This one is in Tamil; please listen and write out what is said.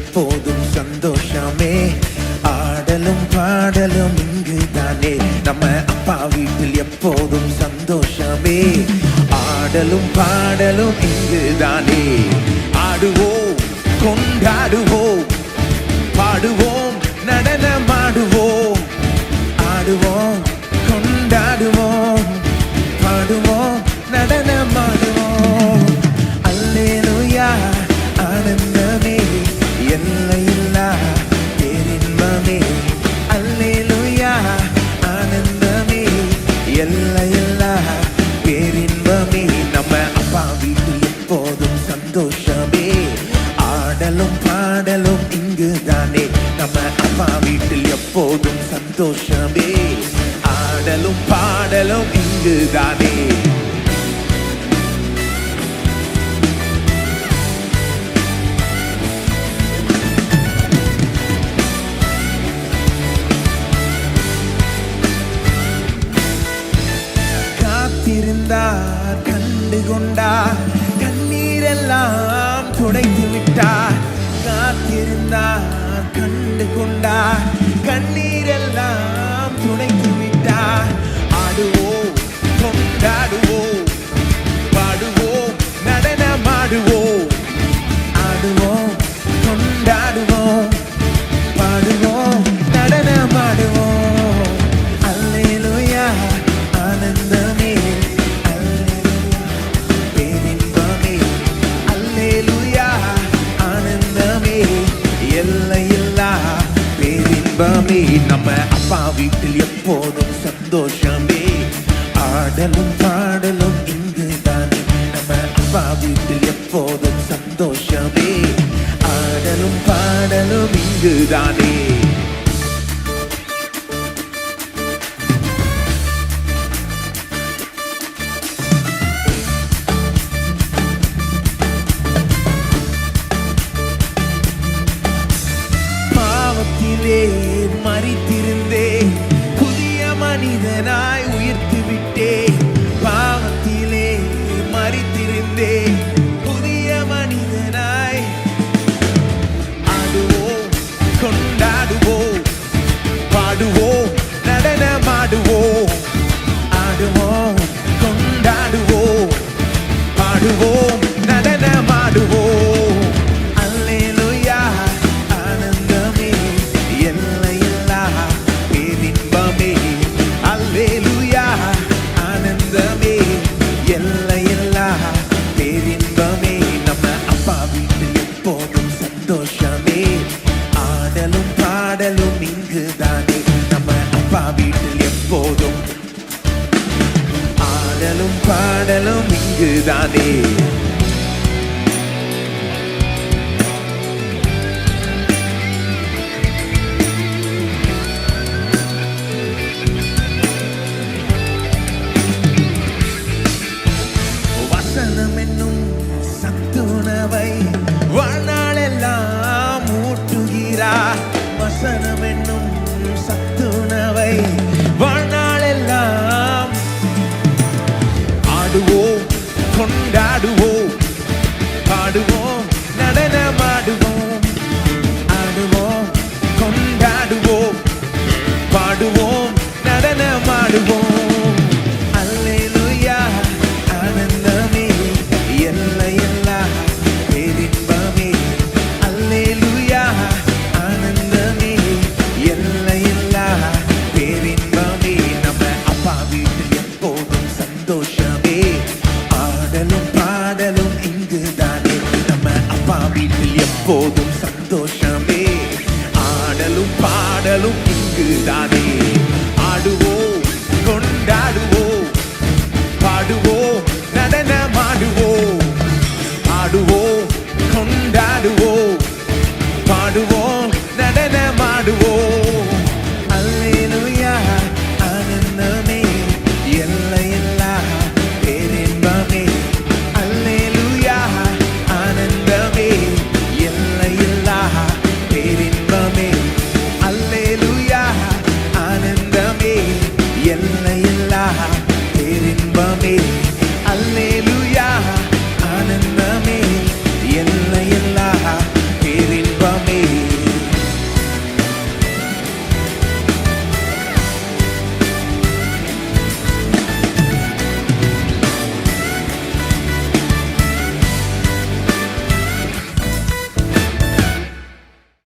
எப்போதும் சந்தோஷமே. ஆடலும் பாடலும் இங்கு தானே நம்ம அப்பா வீட்டில் எப்போதும் சந்தோஷமே. ஆடலும் பாடலும் இங்கு தானே ஆடுவோம் கொண்டாடுவோம். பாடுவோம் நடனமாடுவோம். ஆடுவோம் எப்போதும் சந்தோஷமே. ஆடலும் பாடலும் இங்குதானே. காத்திருந்தார் கண்டு கொண்டார் கண்ணீரெல்லாம் துடைத்து விட்டார் காத்திருந்தார் கண்டு கொண்டார் கண்ணீரெல்லாம் துணைத்து விட்டார் ஆடுவோம் கொண்டாடுவோம் பாடுவோம் நடனமாடுவோம் ஆடுவோம் கொண்டாடுவோம் பாடுவோம் நடனமாடுவோம் அல்லேலூயா ஆனந்தமே அல்லேலூயா பேரின்பமே. அல்லேலூயா ஆனந்தமே எல்லையில்லா இன்பமே நம்ம அப்பா வீட்டில் எப்போதும் சந்தோஷமே. ஆடலும் பாடலும் இங்கு தானே நம்ம அப்பா வீட்டில் எப்போதும் சந்தோஷமே. ஆடலும் பாடலும் இங்கு தானே பாவத்திலே பாடலும் இங்கு தானே எப்போதும் சந்தோஷமே. ஆடலும் பாடலும் இங்குதானே. ஆடுவோம் கொண்டாடுவோம் பாடுவோம் நடனமாடுவோம். ஆடுவோம் கொண்டாடுவோம் பாடுவோம் நடனமாடுவோம்.